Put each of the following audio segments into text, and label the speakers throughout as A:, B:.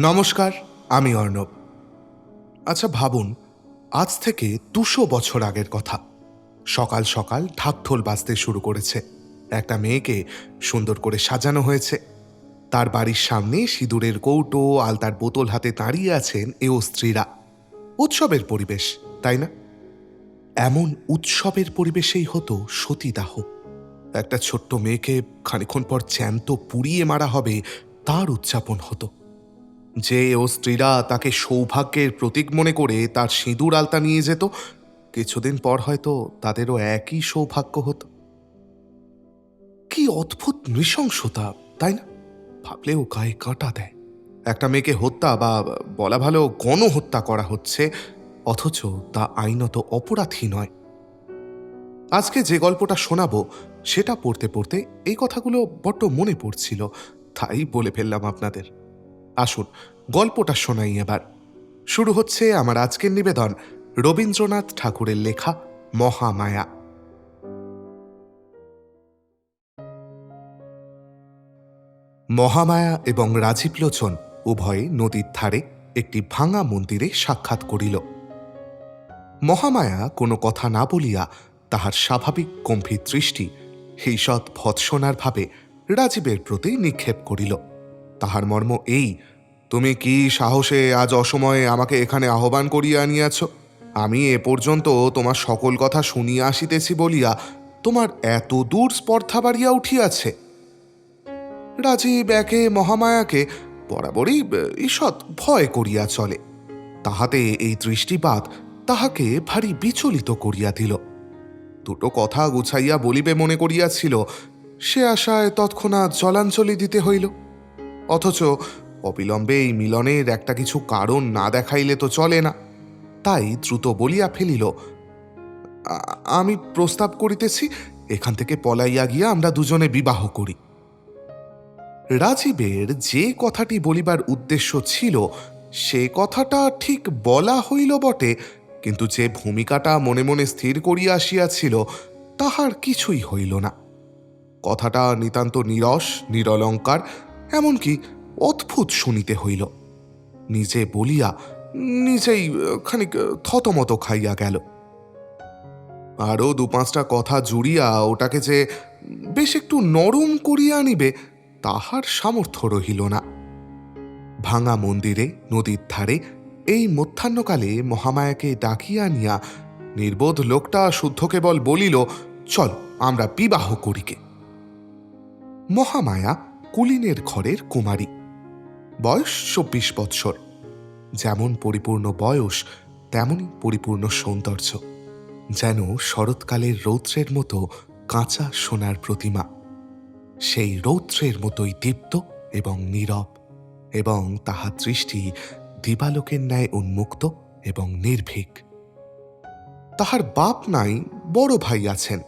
A: নমস্কার, আমি অর্ণব। আচ্ছা ভাবুন, আজ থেকে দুশো বছর আগের কথা। সকাল সকাল ঢাকঢোল বাজতে শুরু করেছে। একটা মেয়েকে সুন্দর করে সাজানো হয়েছে। তার বাড়ির সামনে সিঁদুরের কৌটো, আলতার বোতল হাতে দাঁড়িয়ে আছেন এও স্ত্রীরা। উৎসবের পরিবেশ, তাই না? এমন উৎসবের পরিবেশেই হতো সতীদাহ। একটা ছোট্ট মেয়েকে খানিক্ষণ পর জ্যান্ত পুড়িয়ে মারা হবে তার উদযাপন হতো। যে ও স্ত্রীরা তাকে সৌভাগ্যের প্রতীক মনে করে তার সিঁদুর আলতা নিয়ে যেত, কিছুদিন পর হয়তো তাদেরও একই সৌভাগ্য হতো। কি অদ্ভুত নৃশংসতা, তাই না? ভাবলেও গায়ে কাঁটা দেয়। একটা মেয়েকে হত্যা বা বলা ভালো গণহত্যা করা হচ্ছে, অথচ তা আইনত অপরাধী নয়। আজকে যে গল্পটা শোনাবো, সেটা পড়তে পড়তে এই কথাগুলো বড্ড মনে পড়ছিল, তাই বলে ফেললাম আপনাদের। আসুন, গল্পটা শোনাই এবার। শুরু হচ্ছে আমার আজকের নিবেদন, রবীন্দ্রনাথ ঠাকুরের লেখা মহামায়া। মহামায়া এবং রাজীবলোচন উভয়ে নদীর ধারে একটি ভাঙা মন্দিরে সাক্ষাৎ করিল। মহামায়া কোনো কথা না বলিয়া তাহার স্বাভাবিক গম্ভীর দৃষ্টি হিসৎ ভৎসনার ভাবে রাজীবের প্রতি নিক্ষেপ করিল। তাহার মর্ম এই, তুমি কি সাহসে আজ অসময়ে আমাকে এখানে আহ্বান করিয়া আনিয়াছ? আমি এ পর্যন্ত তোমার সকল কথা শুনিয়া আসিতেছি বলিয়া তোমার এত দূর স্পর্ধা বাড়িয়া উঠিয়াছে। রাজীব একে, মহামায়াকে বরাবরই ঈষৎ ভয় করিয়া চলে। তাহাতে এই দৃষ্টিপাত তাহাকে ভারী বিচলিত করিয়া দিল। দুটো কথা গুছাইয়া বলিবে মনে করিয়াছিল, সে আশায় তৎক্ষণাৎ জলাঞ্জলি দিতে হইল। অথচ অবিলম্বে এই মিলনের একটা কিছু কারণ না দেখাইলে তো চলে না। তাই দ্রুত বলিয়া ফেলিল আমি প্রস্তাব করিতেছি, এখান থেকে পলাইয়া গিয়া আমরা দুজনে বিবাহ করি। রাজীবের যে কথাটি বলিবার উদ্দেশ্য ছিল, সে কথাটা ঠিক বলা হইল বটে, কিন্তু যে ভূমিকাটা মনে মনে স্থির করিয়া আসিয়াছিল, তাহার কিছুই হইল না। কথাটা নিতান্ত নিরস, নিরলঙ্কার এমনকি অদ্ভুত শুনিতে হইল। নিজে বলিয়া নিজেই খানিক থতমত খাইয়া গেল। আরও দু পাঁচটা কথা জুড়িয়া ওটাকে যে বেশ একটু নরম করিয়া আনিবে, তাহার সামর্থ্য রহিল না। ভাঙা মন্দিরে, নদীর ধারে, এই মধ্যাহ্নকালে মহামায়াকে ডাকিয়া আনিয়া নির্বোধ লোকটা শুদ্ধ কেবল বলিল, চল, আমরা বিবাহ করিকে। মহামায়া কুলিনের ঘরের কুমারী। বয়স চব্বিশ বৎসর। যেমন পরিপূর্ণ বয়স, তেমনই পরিপূর্ণ সৌন্দর্য। যেন শরৎকালের রৌদ্রের মতো কাঁচা সোনার প্রতিমা। সেই রৌদ্রের মতোই দীপ্ত এবং নীরব এবং তাহার দৃষ্টি দিবালোকের ন্যায় উন্মুক্ত এবং নির্ভীক। তাহার বাপ নাই, বড় ভাই আছেন।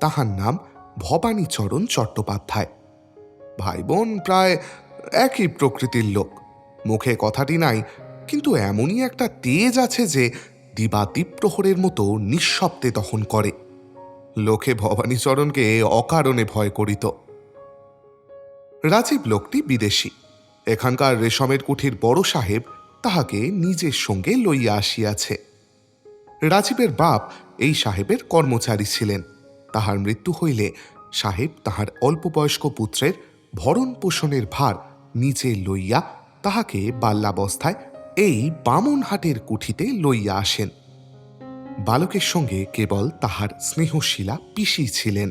A: তাহার নাম ভবানীচরণ চট্টোপাধ্যায়। ভাই বোন প্রায় একই প্রকৃতির লোক। মুখে কথাটি নাই, কিন্তু এমনই একটা তেজ আছে যে দিবা প্রহরের মতো নিঃশব্দে দহন করে। লোকে ভবানীচরণকে অকারণে ভয় করিত। রাজীব লোকটি বিদেশি। এখানকার রেশমের কুঠির বড় সাহেব তাহাকে নিজের সঙ্গে লইয়া আসিয়াছে। রাজীবের বাপ এই সাহেবের কর্মচারী ছিলেন। তাহার মৃত্যু হইলে সাহেব তাহার অল্প বয়স্ক পুত্রের ভরণ পোষণের ভার নিজে লইয়া তাহাকে বাল্যাবস্থায় এই বামনহাটের কুঠিতে লইয়া আসেন। বালকের সঙ্গে কেবল তাহার স্নেহশীলা পিসি ছিলেন।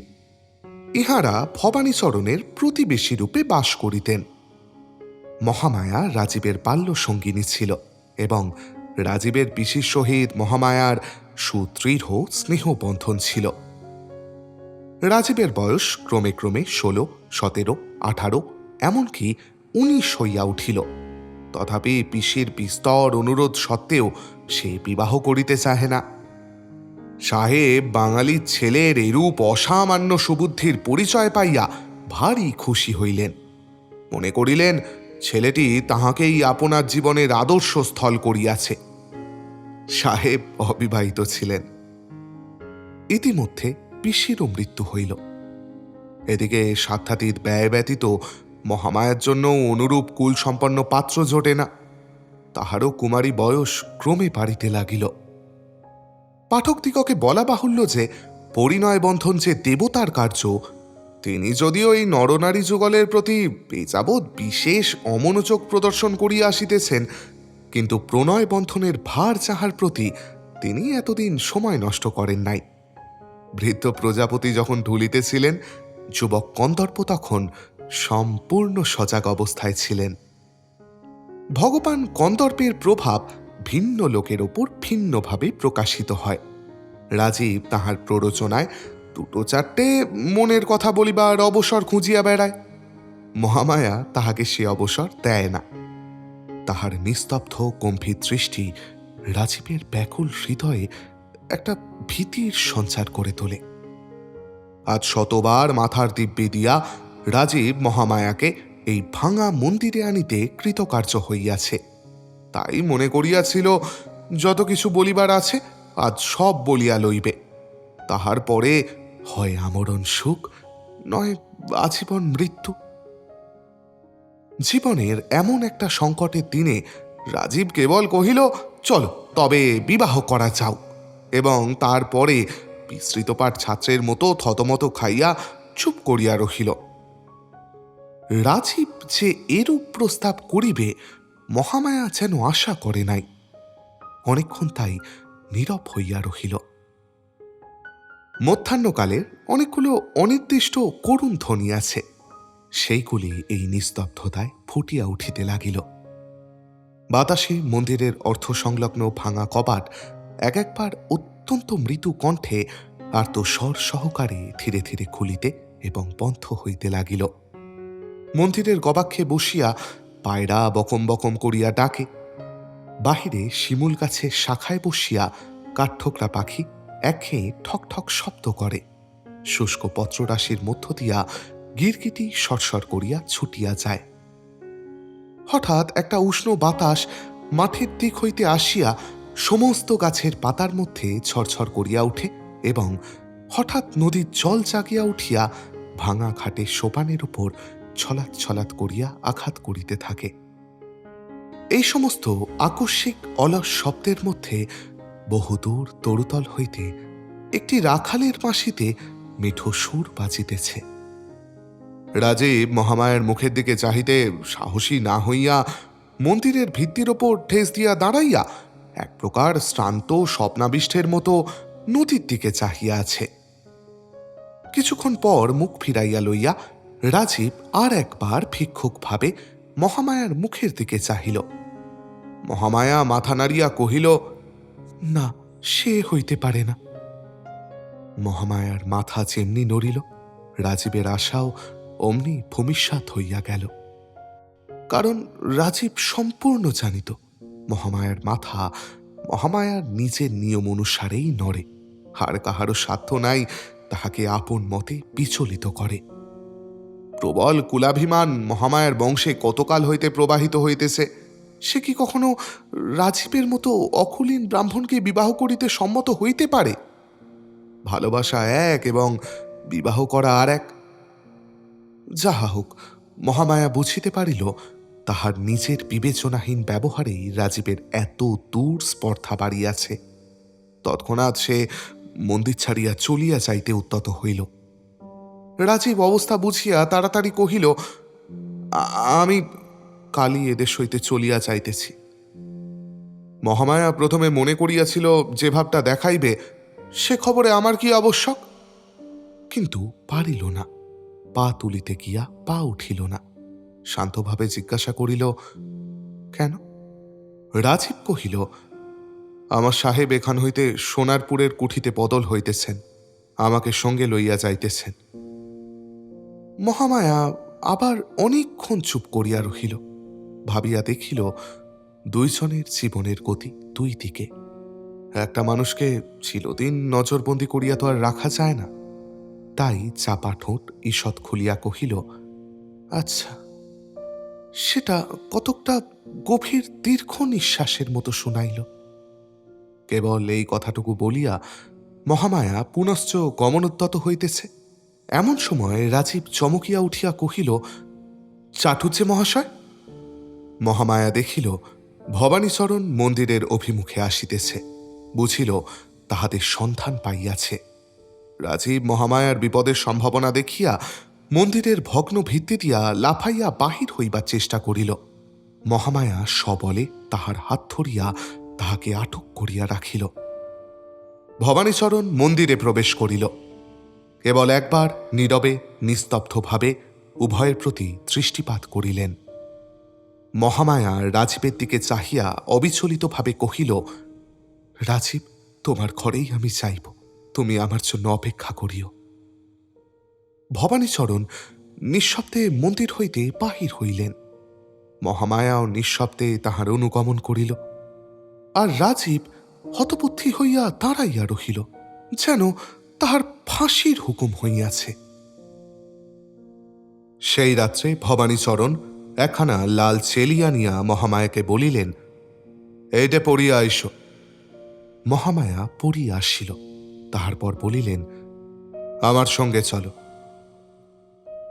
A: ইহারা ভবানীচরণের প্রতিবেশী রূপে বাস করিতেন। মহামায়া রাজীবের বাল্য সঙ্গিনী ছিল এবং রাজীবের পিসির সহিত মহামায়ার সুদৃঢ় স্নেহবন্ধন ছিল। রাজীবের বয়স ক্রমে ক্রমে ষোলো, সতেরো, আঠারো, এমনকি উনিশ হইয়া উঠিল। তথাপি পিসির বিস্তর অনুরোধ সত্ত্বেও সে বিবাহ করিতে চাহে না। সাহেব বাঙালির ছেলের এরূপ অসামান্য সুবুদ্ধির পরিচয় পাইয়া ভারী খুশি হইলেন। মনে করিলেন, ছেলেটি তাহাকেই আপনার জীবনের আদর্শ স্থল করিয়াছে। সাহেব অবিবাহিত ছিলেন। ইতিমধ্যে পিসিরও মৃত্যু হইল। এদিকে সাধ্যাতীত ব্যয় ব্যতীত মহামায়ার জন্য অনুরূপ কুল সম্পন্ন পাত্র জোটে না। তাহারও কুমারী বয়স ক্রমে বাড়িতে লাগিল। পাঠকদিগকে বলা বাহুল্য যে, পরিণয় বন্ধন যে দেবতার কার্য, তিনি যদিও এই নরনারী যুগলের প্রতি বেযাবৎ বিশেষ অমনোযোগ প্রদর্শন করিয়া আসিতেছেন, কিন্তু প্রণয় বন্ধনের ভার যাহার প্রতি তিনি এতদিন সময় নষ্ট করেন নাই। বৃদ্ধ প্রজাপতি যখন ঢুলিতেছিলেন, যুবক কন্দর্প তখন সম্পূর্ণ সজাগ অবস্থায় ছিলেন। ভগবান কন্দর্পের প্রভাব ভিন্ন লোকের ওপর ভিন্নভাবে প্রকাশিত হয়। রাজীব তাহার প্ররোচনায় দুটো চারটে মনের কথা বলিবার অবসর খুঁজিয়া বেড়ায়। মহামায়া তাহাকে সে অবসর দেয় না। তাহার নিস্তব্ধ গম্ভীর দৃষ্টি রাজীবের ব্যাকুল হৃদয়ে একটা ভীতির সঞ্চার করে তোলে। আজ শতবার মাথার দিব্যি দিয়া রাজীব মহামায়াকে এই ভাঙা মন্দিরে আনিতে কৃতকার্য হইয়াছে। তাই মনে করিয়াছিল, যত কিছু বলিবার আছে, আজ সব বলিয়া লইবে। তাহার পরে হয় আমরণ সুখ, নয় আজীবন মৃত্যু। জীবনের এমন একটা সংকটের দিনে রাজীব কেবল কহিল, চলো, তবে বিবাহ করা যাও। এবং তারপরে বিস্তৃত পাঠ ছাত্রের মতো থতমত খাইয়া চুপ করিয়া রহিল। রাজীব যে এরূপ প্রস্তাব করিবে, মহামায়া যেন আশা করে নাই। অনেকক্ষণ তাই নীরব হইয়া রহিল। মধ্যাহ্নকালের অনেকগুলো অনির্দিষ্ট করুণ ধ্বনি আছে। সেইগুলি এই নিস্তব্ধতায় ফুটিয়া উঠিতে লাগিল। বাতাসে মন্দিরের অর্থ সংলগ্ন ভাঙা কপাট এক একবার অত্যন্ত মৃদু কণ্ঠে আর্তস্বর সহকারে ধীরে ধীরে খুলিতে এবং বন্ধ হইতে লাগিল। মন্দিরের গবাক্ষে বসিয়া পায়রা বকম বকম করিয়া ডাকে। বাহিরে শিমুল গাছের শাখায় বসিয়া কাঠঠোকরা পাখি একঘেয়ে ঠক ঠক শব্দ করে। শুষ্ক পত্ররাশির মধ্য দিয়া গিরগিটি সরসর করিয়া ছুটিয়া যায়। হঠাৎ একটা উষ্ণ বাতাস মাঠের দিক হইতে আসিয়া সমস্ত গাছের পাতার মধ্যে ছড়ছড় করিয়া উঠে এবং হঠাৎ নদীর জল জাগিয়া উঠিয়া ভাঙা ঘাটে সোপানের উপর ছলাৎ ছলাৎ করিয়া আঘাত করিতে থাকে। এই সমস্ত আকস্মিক অলস শব্দের মধ্যে বহুদূর তরুতল হইতে একটি রাখালের মাসিতে মিঠো সুর বাজিতেছে। রাজীব মহামায়ার মুখের দিকে চাহিতে সাহসী না হইয়া মন্দিরের ভিত্তির ওপর ঠেস দিয়া দাঁড়াইয়া এক প্রকার শ্রান্ত স্বপ্নাবিষ্টের মতো নদীর দিকে চাহিয়া আছে। কিছুক্ষণ পর মুখ ফিরাইয়া লইয়া রাজীব আর একবার ভিক্ষুকভাবে মহামায়ার মুখের দিকে চাহিল। মহামায়া মাথা নাড়িয়া কহিল, না, সে হইতে পারে না। মহামায়ার মাথা যেমনি নড়িল। রাজীবের আশাও অমনি ভূমিষ্যাত হইয়া গেল। কারণ রাজীব সম্পূর্ণ জানিত মহামায়ার মাথা মহামায়ার নিজের নিয়ম অনুসারেই নড়ে। আর কাহারও সাধ্য নাই, তাহাকে আপন মতে বিচলিত করে। প্রবল কুলাভিমান মহামায়ার বংশে কতকাল হইতে প্রবাহিত হইতেছে, সে কি কখনো রাজীবের মতো অকুলীন ব্রাহ্মণকে বিবাহ করিতে সম্মত হইতে পারে? ভালোবাসা এক এবং বিবাহ করা আর এক। যাহা হোক, মহামায়া বুঝিতে পারিল তাহার নিজের বিবেচনাহীন ব্যবহারেই রাজীবের এত দূর স্পর্ধা বাড়িয়াছে। তৎক্ষণাৎ সে মন্দির ছাড়িয়া চলিয়া যাইতে উদ্যত হইল। রাজীব অবস্থা বুঝিয়া তাড়াতাড়ি কহিল আমি কালী এদেশ হইতে চলিয়া যাইতেছি। মহামায়া প্রথমে মনে করিয়াছিল যে ভাবটা দেখাইবে, সে খবরে আমার কি আবশ্যক? কিন্তু পারিল না, পা তুলিতে গিয়া পা উঠিল না। শান্তভাবে জিজ্ঞাসা করিল, কেন? রাজীব কহিল, আমার সাহেব এখান হইতে সোনারপুরের কুঠিতে বদল হইতেছেন, আমাকে সঙ্গে লইয়া যাইতেছেন। মহামায়া আবার অনেকক্ষণ চুপ করিয়া রহিল, ভাবিয়া দেখিল, দুইজনের জীবনের গতি দুই দিকে। একটা মানুষকে চিরদিন নজরবন্দি করিয়া তো আর রাখা যায় না। তাই চাপা ঠোঁট ঈষৎ খুলিয়া কহিল আচ্ছা সেটা কতকটা গভীর দীর্ঘ নিঃশ্বাসের মতো শুনাইল। কেবল এই কথাটুকু বলিয়া মহামায়া পুনশ্চ গমনোদ্যত হইতেছে। এমন সময় রাজীব চমকিয়া উঠিয়া কহিল চাটুজ্জে মহাশয়? মহামায়া দেখিল, ভবানীচরণ মন্দিরের অভিমুখে আসিতেছে। বুঝিল তাহাদের সন্ধান পাইয়াছে। রাজীব মহামায়ার বিপদের সম্ভাবনা দেখিয়া মন্দিরের ভগ্ন ভিত্তি দিয়া লাফাইয়া বাহির হইবার চেষ্টা করিল। মহামায়া সবলে তাহার হাত ধরিয়া তাহাকে আটক করিয়া রাখিল। ভবানীচরণ মন্দিরে প্রবেশ করিল। কেবল একবার নীরবে, নিস্তব্ধভাবে উভয়ের প্রতি দৃষ্টিপাত করিলেন। মহামায়া রাজীবের দিকে চাহিয়া অবিচলিতভাবে কহিল, রাজীব, তোমার ঘরেই আমি চাইব। তুমি আমার জন্য অপেক্ষা করিও। ভবানীচরণ নিঃশব্দে মন্দির হইতে বাহির হইলেন। মহামায়াও নিঃশব্দে তাহার অনুগমন করিল। আর রাজীব হতবুদ্ধি হইয়া দাঁড়াইয়া রহিল, যেন তাহার ফাঁসির হুকুম হইয়াছে। সেই রাত্রে ভবানীচরণ একখানা লাল চেলিয়া নিয়া মহামায়াকে বলিলেন, এইটে পড়িয়া আইস। মহামায়া পড়িয়া আসিল, তাহার পর বলিলেন, আমার সঙ্গে চলো।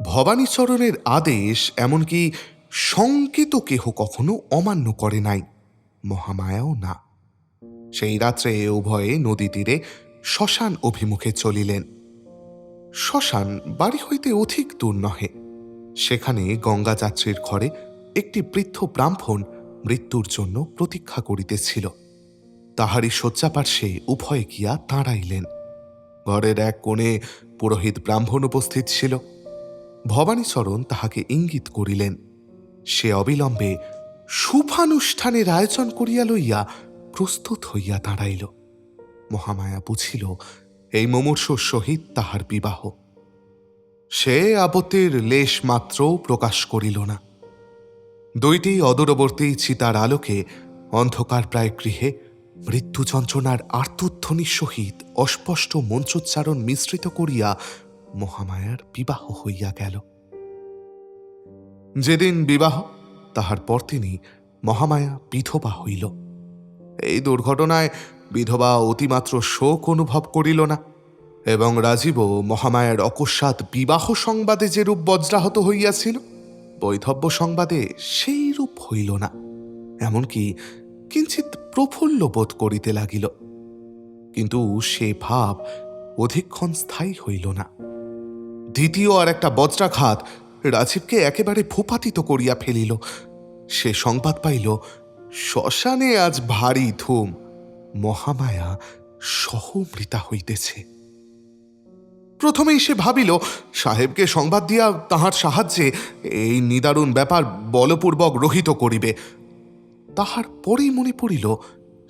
A: ভবানীচরণের আদেশ এমনকি সংকেত কেহ কখনো অমান্য করে নাই, মহামায়াও না। সেই রাত্রে উভয়ে নদী তীরে শ্মশান অভিমুখে চলিলেন। শ্মশান বাড়ি হইতে অধিক দূর নহে। সেখানে গঙ্গা যাত্রীর ঘরে একটি বৃদ্ধ ব্রাহ্মণ মৃত্যুর জন্য প্রতীক্ষা করিতেছিল। তাহারই শয্যাপার্শ্বে উভয়ে গিয়া তাঁড়াইলেন ঘরের এক কোণে পুরোহিত ব্রাহ্মণ উপস্থিত ছিল। ভবানীচরণ তাহাকে ইঙ্গিত করিলেন। সে অবিলম্বে শুভানুষ্ঠানের আয়োজন করিয়া লইয়া প্রস্তুত হইয়া দাঁড়াইল। মহামায়া বুঝিল, এই মুমূর্ষুর সহিত তাহার বিবাহ। সে আপত্তির লেশ মাত্রও প্রকাশ করিল না। দুইটি অদূরবর্তী চিতার আলোকে অন্ধকার প্রায় গৃহে মৃত্যু যন্ত্রণার আর্তধ্বনির সহিত অস্পষ্ট মঞ্চোচ্চারণ মিশ্রিত করিয়া মহামায়ার বিবাহ হইয়া গেল। যেদিন বিবাহ, তাহার পর তিনি মহামায়া বিধবা হইল। এই দুর্ঘটনায় বিধবা অতিমাত্র শোক অনুভব করিল না এবং রাজীবও মহামায়ার অকস্মাৎ বিবাহ সংবাদে যেরূপ বজ্রাহত হইয়াছিল, বৈধব্য সংবাদে সেই রূপ হইল না। এমনকি কিঞ্চিত প্রফুল্ল বোধ করিতে লাগিল। কিন্তু সে ভাব অধিকক্ষণ স্থায়ী হইল না। দ্বিতীয় আর একটা বজ্রাঘাত রাজীবকে একেবারে ভূপাতিত করিয়া ফেলিল। সে সংবাদ পাইল, শ্মশানে আজ ভারী ধুম, মহামায়া সহমৃতা হইতেছে। প্রথমেই সে ভাবিল, সাহেবকে সংবাদ দিয়া তাহার সাহায্যে এই নিদারুণ ব্যাপার বলপূর্বক রহিত করিবে। তাহার পরেই মনে পড়িল,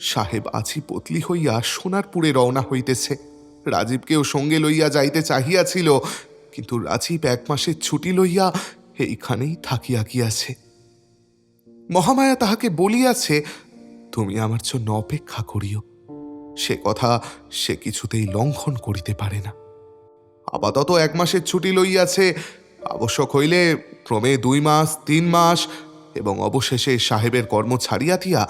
A: সাহেব আছি পতলি হইয়া সোনারপুরে রওনা হইতেছে। রাজীবকেও সঙ্গে লইয়া যাইতে চাহিয়াছিল কিন্তু রাজীব এক মাসের ছুটি লইয়া এইখানেই থাকিয়া গিয়াছে। মহামায়া তাহাকে বলিয়াছে, তুমি আমার জন্য অপেক্ষা করিও। সে কথা সে কিছুতেই লঙ্ঘন করিতে পারে না। আপাতত এক মাসের ছুটি লইয়াছে। আবশ্যক হইলে ক্রমে দুই মাস, তিন মাস এবং অবশেষে সাহেবের কর্ম ছাড়িয়া দিয়া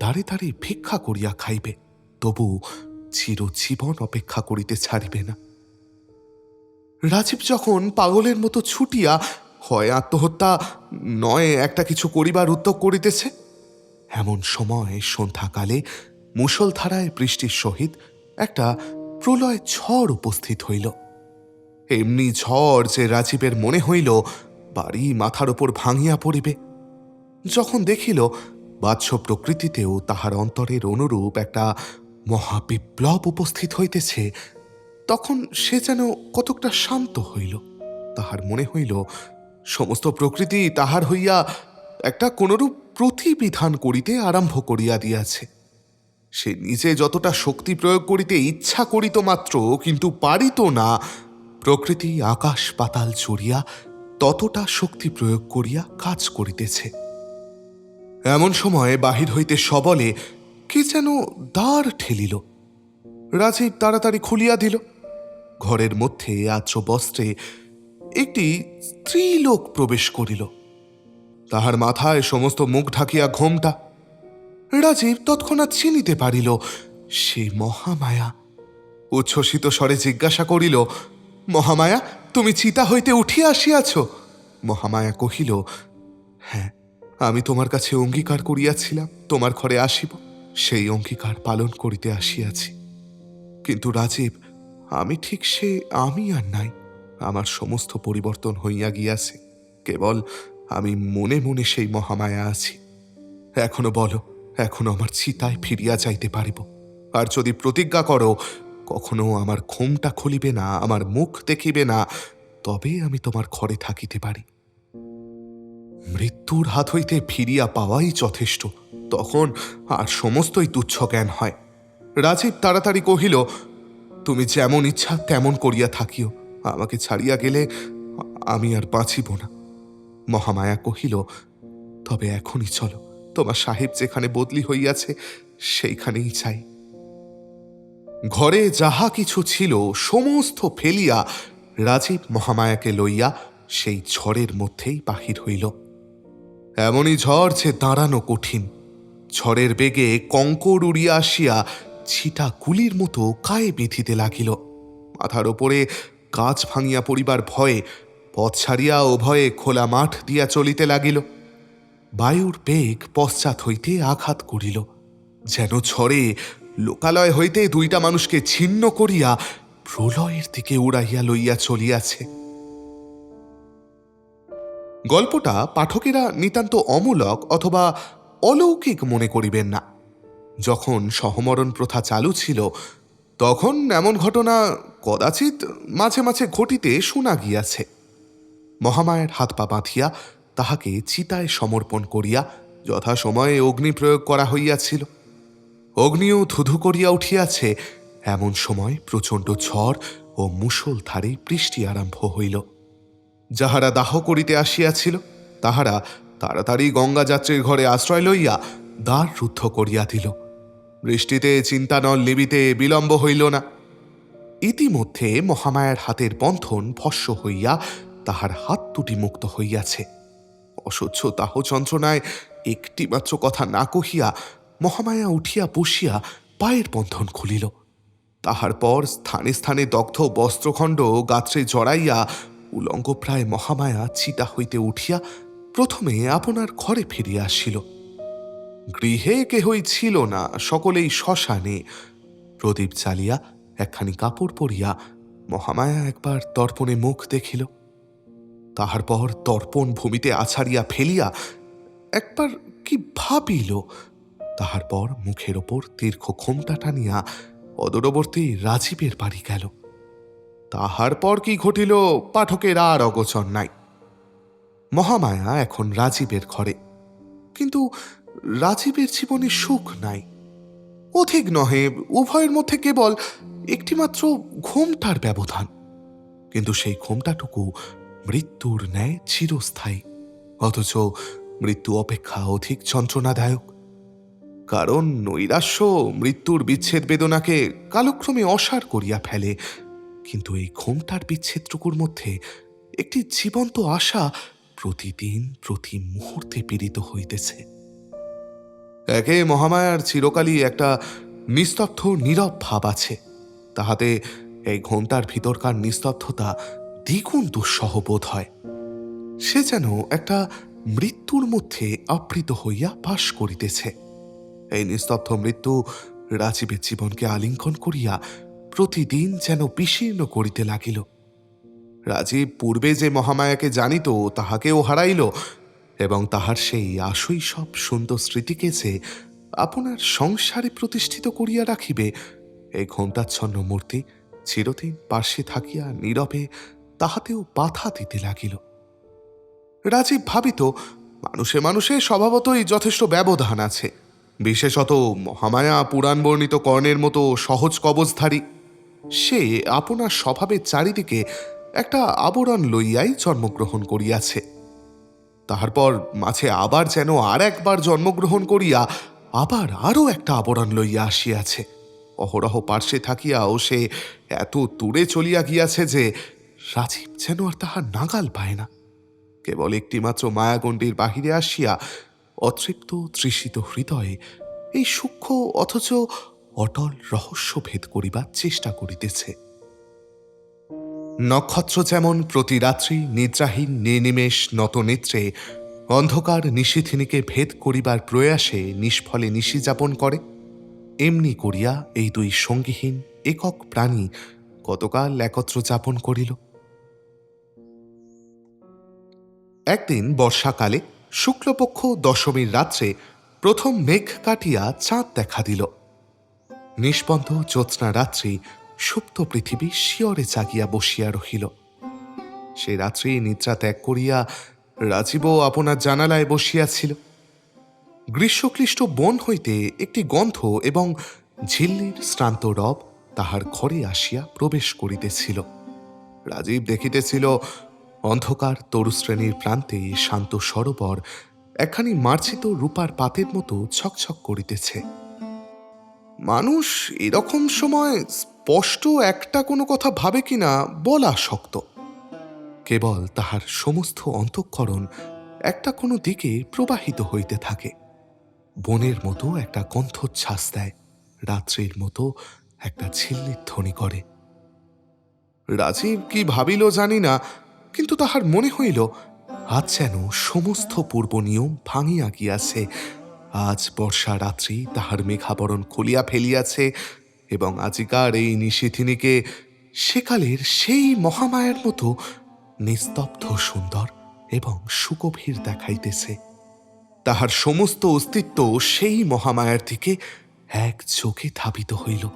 A: দাঁড়ে দাঁড়ে ভিক্ষা করিয়া খাইবে। তবু চিরজীবন অপেক্ষা করিতে ছাড়িবে না। রাজীব যখন পাগলের মতো ছুটিয়া হয় আত্মহত্যা নয়, একটা কিছু করিবার উদ্যোগ করিতেছে? এমন সময় সন্ধ্যাকালে মুষলধারায় বৃষ্টির সহিত একটা প্রলয় ঝড় উপস্থিত হইল। এমনি ঝড় যে রাজীবের মনে হইল, বাড়ি মাথার ওপর ভাঙিয়া পড়িবে। যখন দেখিল, বাহ্য প্রকৃতিতেও তাহার অন্তরের অনুরূপ একটা মহাবিপ্লব উপস্থিত হইতেছে তখন সে যেন কতকটা শান্ত হইল। তাহার মনে হইল, সমস্ত প্রকৃতি তাহার হইয়া একটা কোনরূপ প্রতিবিধান করিতে আরম্ভ করিয়া দিয়াছে। সে নিজে যতটা শক্তি প্রয়োগ করিতে ইচ্ছা করিত মাত্র, কিন্তু পারিত না। প্রকৃতি আকাশ পাতাল চড়িয়া ততটা শক্তি প্রয়োগ করিয়া কাজ করিতেছে। এমন সময় বাহির হইতে সবলে কে যেন দ্বার ঠেলিল। রাজীব তাড়াতাড়ি খুলিয়া দিল। ঘরের মধ্যে আচ্ছ বস্ত্রে একটি স্ত্রীলোক প্রবেশ করিল। তাহার মাথায় সমস্ত মুখ ঢাকিয়া ঘোমটা রাজীব তৎক্ষণাৎ চিনিতে পারিল, সে মহামায়া। উচ্ছ্বসিত স্বরে জিজ্ঞাসা করিল, মহামায়া, তুমি চিতা হইতে উঠিয়া আসিয়াছ? মহামায়া কহিল হ্যাঁ আমি তোমার কাছে অঙ্গীকার করিয়াছিলাম, তোমার ঘরে আসিব, সেই অঙ্গীকার পালন করিতে আসিয়াছি। কিন্তু রাজীব আমি ঠিক সে আমি আর নাই। আমার সমস্ত পরিবর্তন হইয়া গিয়াছে। কেবল আমি মনে মনে সেই মহামায়া আছি। এখনও বলো, এখনও আমার চিতায় ফিরিয়া যাইতে পারিব। আর যদি প্রতিজ্ঞা করো, কখনো আমার ঘুমটা খুলিবে না, আমার মুখ দেখিবে না, তবে আমি তোমার ঘরে থাকিতে পারি। মৃত্যুর হাত হইতে ফিরিয়া পাওয়াই যথেষ্ট। তখন আর সমস্তই তুচ্ছ জ্ঞান হয়। রাজীব তাড়াতাড়ি কহিল তুমি যেমন ইচ্ছা তেমন করিয়া থাকিও। আমাকে ছাড়িয়া গেলে আমি আর বাঁচিব না। মহামায়া কহিল, তবে এখনই চলো। তোমার সাহেব যেখানে বদলি হইয়াছে, সেইখানেই চাই ঘরে যাহা কিছু ছিল, সমস্ত ফেলিয়া রাজীব মহামায়াকে লইয়া সেই ঝড়ের মধ্যেই বাহির হইল। এমনই ঝড় যে দাঁড়ানো কঠিন। ঝড়ের বেগে কঙ্কর উড়িয়া আসিয়া ছিটা কুলির মতো কায়ে বিঁধিতে লাগিল। মাথার ওপরে গাছ ভাঙিয়া পড়িবার ভয়ে, পথ ছাড়িয়া উভয়ে খোলা মাঠ দিয়া চলিতে লাগিল। বায়ুর বেগ পশ্চাৎ হইতে আঘাত করিল। যেন ঝড়ে লোকালয় হইতে দুইটা মানুষকে ছিন্ন করিয়া প্রলয়ের দিকে উড়াইয়া লইয়া চলিয়াছে। গল্পটা পাঠকেরা নিতান্ত অমূলক অথবা অলৌকিক মনে করিবেন না। যখন সহমরণ প্রথা চালু ছিল, তখন এমন ঘটনা কদাচিৎ মাঝে মাঝে ঘটিতে শোনা গিয়াছে। মহামায়ের হাত পা বাঁধিয়া তাহাকে চিতায় সমর্পণ করিয়া যথাসময়ে অগ্নি প্রয়োগ করা হইয়াছিল। অগ্নিও ধুধু করিয়া উঠিয়াছে, এমন সময় প্রচণ্ড ঝড় ও মুষলধারে বৃষ্টি আরম্ভ হইল। যাহারা দাহ করিতে আসিয়াছিল, তাহারা তাড়াতাড়ি গঙ্গা যাত্রীর ঘরে আশ্রয় লইয়া দ্বার রুদ্ধ করিয়া দিল। বৃষ্টিতে, চিন্তানল লিবিতে বিলম্ব হইল না। ইতিমধ্যে মহামায়ার হাতের বন্ধন ভস্য হইয়া তাহার হাত দুটি মুক্ত হইয়াছে। অসহ্য তাহ যন্ত্রণায় একটিমাত্র কথা না কহিয়া মহামায়া উঠিয়া বসিয়া পায়ের বন্ধন খুলিল। তাহার পর স্থানে স্থানে দগ্ধ বস্ত্রখণ্ড গাত্রে জড়াইয়া উলঙ্গপ্রায় মহামায়া চিতা হইতে উঠিয়া প্রথমে আপনার ঘরে ফিরিয়া আসিল। গৃহে কেহই ছিল না, সকলেই শ্মশানে। প্রদীপ চালিয়া একখানি কাপড় পরিয়া মহামায়া একবার দর্পণে মুখ দেখিল। তাহার পর দর্পণ ভূমিতে আছাড়িয়া ফেলিয়া একবার কি ভাবিল? তাহার পর মুখের ওপর দীর্ঘ ঘোমটা টানিয়া অদূরবর্তী রাজীবের বাড়ি গেল। তাহার পর কি ঘটিল পাঠকের আর অগোচর নাই। মহামায়া এখন রাজীবের ঘরে। কিন্তু রাজীবের জীবনে সুখ নাই। অধিক নহে, উভয়ের মধ্যে কেবল একটিমাত্র ঘোমটার ব্যবধান। কিন্তু সেই ঘোমটাটুকু মৃত্যুর ন্যায় চিরস্থায়ী। অথচ মৃত্যু অপেক্ষা অধিক যন্ত্রণাদায়ক। কারণ নৈরাশ্য মৃত্যুর বিচ্ছেদ বেদনাকে কালক্রমে অসার করিয়া ফেলে। কিন্তু এই ঘোমটার বিচ্ছেদটুকুর মধ্যে একটি জীবন্ত আশা প্রতিদিন প্রতি মুহূর্তে পীড়িত হইতেছে। একে মহামায়ার চিরকালই একটা নিস্তব্ধ, নীরব ভাব আছে। তাহাতে এই ঘোমটার ভিতরকার নিস্তব্ধতা দ্বিগুণ দুঃসহ বোধ হয়। সে যেন একটা মৃত্যুর মধ্যে আবৃত হইয়া বাস করিতেছে। এই নিস্তব্ধ মৃত্যু রাজীবের জীবনকে আলিঙ্গন করিয়া প্রতিদিন যেন বিশীর্ণ করিতে লাগিল। রাজীব পূর্বে যে মহামায়াকে জানিত, তাহাকেও হারাইল এবং তাহার সেই আশই সব সুন্দর স্মৃতিকে যে আপনার সংসারে প্রতিষ্ঠিত করিয়া রাখিবে, এই ঘণ্টাচ্ছন্ন মূর্তি চিরদিন পার্শ্বে থাকিয়া নীরবে তাহাতেও বাধা দিতে লাগিল। রাজীব ভাবিত, মানুষে মানুষে স্বভাবতই যথেষ্ট ব্যবধান আছে। বিশেষত মহামায়া পুরাণ বর্ণিত কর্ণের মতো সহজ কবচধারী সে আপনার স্বভাবের চারিদিকে একটা আবরণ লইয়াই জন্মগ্রহণ করিয়াছে। তাহার পর মাঝে আবার যেন আর একবার জন্মগ্রহণ করিয়া আবার আরও একটা আবরণ লইয়া আসিয়াছে। অহরহ পার্শ্বে থাকিয়াও সে এত দূরে চলিয়া গিয়াছে যে রাজীব যেন আর তাহার নাগাল পায় না। কেবল একটিমাত্র মায়াগণ্ডির বাহিরে আসিয়া অতৃপ্ত তৃষিত হৃদয়ে এই সূক্ষ্ম অথচ অটল রহস্য ভেদ করিবার চেষ্টা করিতেছে। নক্ষত্র যেমন প্রতি রাত্রি নিদ্রাহীন নির্নিমেষ নতনেত্রে, অন্ধকার নিশিথিনীকে ভেদ করিবার প্রয়াসে নিষ্ফলে নিশি যাপন করে, এমনি করিয়া এই দুই সঙ্গীহীন একক প্রাণী কতকাল একত্র যাপন করিল। একদিন বর্ষাকালে শুক্লপক্ষ দশমীর রাত্রে প্রথম মেঘ কাটিয়া চাঁদ দেখা দিল। নিষ্পন্দ জ্যোৎস্না রাত্রি সুপ্ত পৃথিবী শিয়রে জাগিয়া বসিয়া রহিল। সে রাত্রি নিদ্রা ত্যাগ করিয়া রাজীবও আপনার জানালায় বসিয়াছিল। গ্রীষ্মক্লিষ্ট বন হইতে একটি গন্ধ এবং ঝিল্লির শ্রান্ত রব তাহার ঘরে আসিয়া প্রবেশ করিতেছিল। রাজীব দেখিতেছিল, অন্ধকার তরুশ্রেণীর প্রান্তে শান্ত সরোবর একখানি মার্জিত রূপার পাতের মতো ছকছক করিতেছে। মানুষ এরকম সময় স্পষ্ট একটা কোনো কথা ভাবে কিনা বলা শক্ত। কেবল তাহার সমস্ত অন্তঃকরণ একটা কোনো দিকে প্রবাহিত হইতে থাকে। বনের মতো একটা কণ্ঠচ্ছ্বাস দেয়, রাত্রির মতো একটা ঝিল্লির ধ্বনি করে। রাজীব কি ভাবিল জানি না, কিন্তু তাহার মনে হইল, আজ যেন সমস্ত পূর্ব নিয়ম ভাঙিয়া গিয়াছে। আজ বর্ষা রাত্রি তাহার মেঘাবরণ খুলিয়া ফেলিয়াছে এবং আজিকার এই নিশিথিনীকে সেকালের সেই মহামায়ার মতো নিস্তব্ধ, সুন্দর এবং সুগভীর দেখাইতেছে। তাহার সমস্ত অস্তিত্ব সেই মহামায়ার দিকে এক চোখে ধাবিত হইল।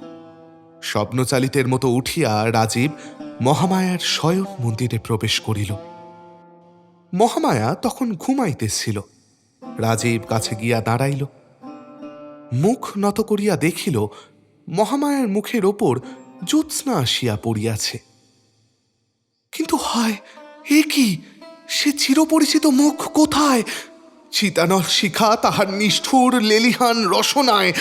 A: স্বপ্নচালিতের মতো উঠিয়া রাজীব মহামায়ার শয়ন মন্দিরে প্রবেশ করিল। মহামায়া তখন ঘুমাইতেছিল। রাজীব কাছে গিয়া দাঁড়াইল। মুখ নত করিয়া দেখিল মহামায়ার মুখের ওপর জ্যোৎস্না আসিয়া পড়িয়াছে। কিন্তু হায়, এ কি? সে চিরপরিচিত মুখ কোথায়? চিতানল শিখা তাহার নিষ্ঠুর লেলিহান রসনায়।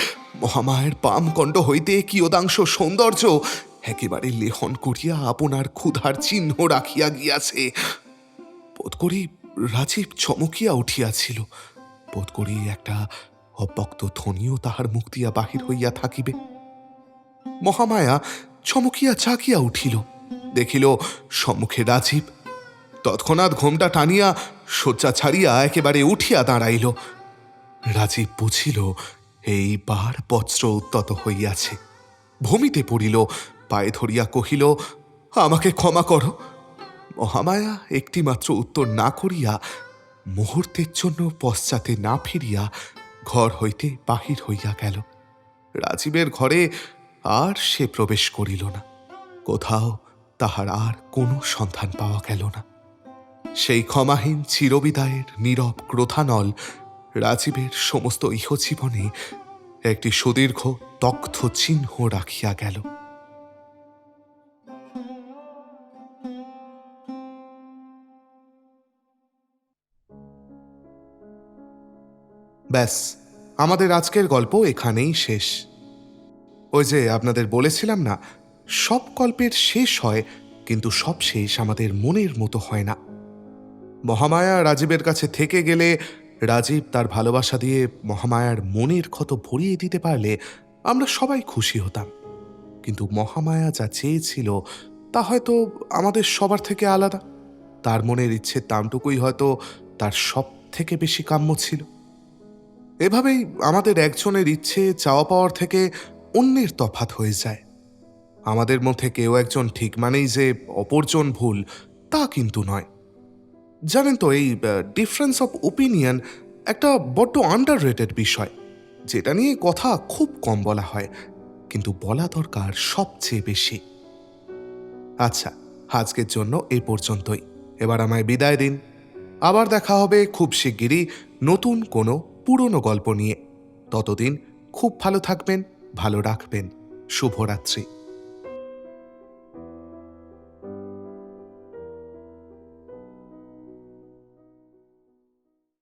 A: মহামায়ের পামকণ্ড হইতে কি কিয়দাংশ সৌন্দর্য? একেবারে লেহন করিয়া আপনার ক্ষুধার চিহ্ন রাখিয়া গিয়াছে। বোধ করি রাজীব চমকিয়া উঠিয়াছিল। বোধ করি একটা অব্যক্ত ধ্বনিও তাহার মুখ দিয়া বাহির হইয়া থাকিবে। মহামায়া চমকিয়া জাগিয়া উঠিল, দেখিল সম্মুখে রাজীব। তৎক্ষণাৎ ঘোমটা টানিয়া শয্যা ছাড়িয়া একেবারে উঠিয়া দাঁড়াইল। রাজীব বুঝিল এইবার বজ্র উত্তত হইয়াছে। ভূমিতে পড়িল, পায়ে ধরিয়া কহিল, আমাকে ক্ষমা করো। মহামায়া একটিমাত্র উত্তর না করিয়া মুহূর্তের জন্য পশ্চাতে না ফিরিয়া ঘর হইতে বাহির হইয়া গেল। রাজীবের ঘরে আর সে প্রবেশ করিল না। কোথাও তাহার আর কোনো সন্ধান পাওয়া গেল না। সেই ক্ষমাহীন চিরবিদায়ের নীরব ক্রোধানল রাজীবের সমস্ত ইহজীবনে একটি সুদীর্ঘ তক্থ চিহ্ন রাখিয়া গেল। ব্যাস, আমাদের আজকের গল্প এখানেই শেষ। ওই যে আপনাদের বলেছিলাম না, সব গল্পের শেষ হয়, কিন্তু সব শেষ আমাদের মনের মতো হয় না। মহামায়া রাজীবের কাছে থেকে গেলে, রাজীব তার ভালোবাসা দিয়ে মহামায়ার মনের ক্ষত ভরিয়ে দিতে পারলে আমরা সবাই খুশি হতাম। কিন্তু মহামায়া যা চেয়েছিল, তা হয়তো আমাদের সবার থেকে আলাদা। তার মনের ইচ্ছে তামটুকুই হয়তো তার সব থেকে বেশি কাম্য ছিল। এভাবেই আমাদের একজনের ইচ্ছে চাওয়া পাওয়ার থেকে অন্যের তফাত হয়ে যায়। আমাদের মধ্যে কেউ একজন ঠিক মানেই যে অপরজন ভুল, তা কিন্তু নয়। জানেন তো, এই ডিফারেন্স অফ ওপিনিয়ন একটা বড্ড আন্ডার রেটেড বিষয়, যেটা নিয়ে কথা খুব কম বলা হয়, কিন্তু বলা দরকার সবচেয়ে বেশি। আচ্ছা আজকের জন্য এই পর্যন্তই। এবার আমায় বিদায় দিন। আবার দেখা হবে খুব শিগগিরই নতুন কোনো পুরনো গল্প নিয়ে। ততদিন খুব ভালো থাকবেন। ভালো রাখবেন। শুভরাত্রি।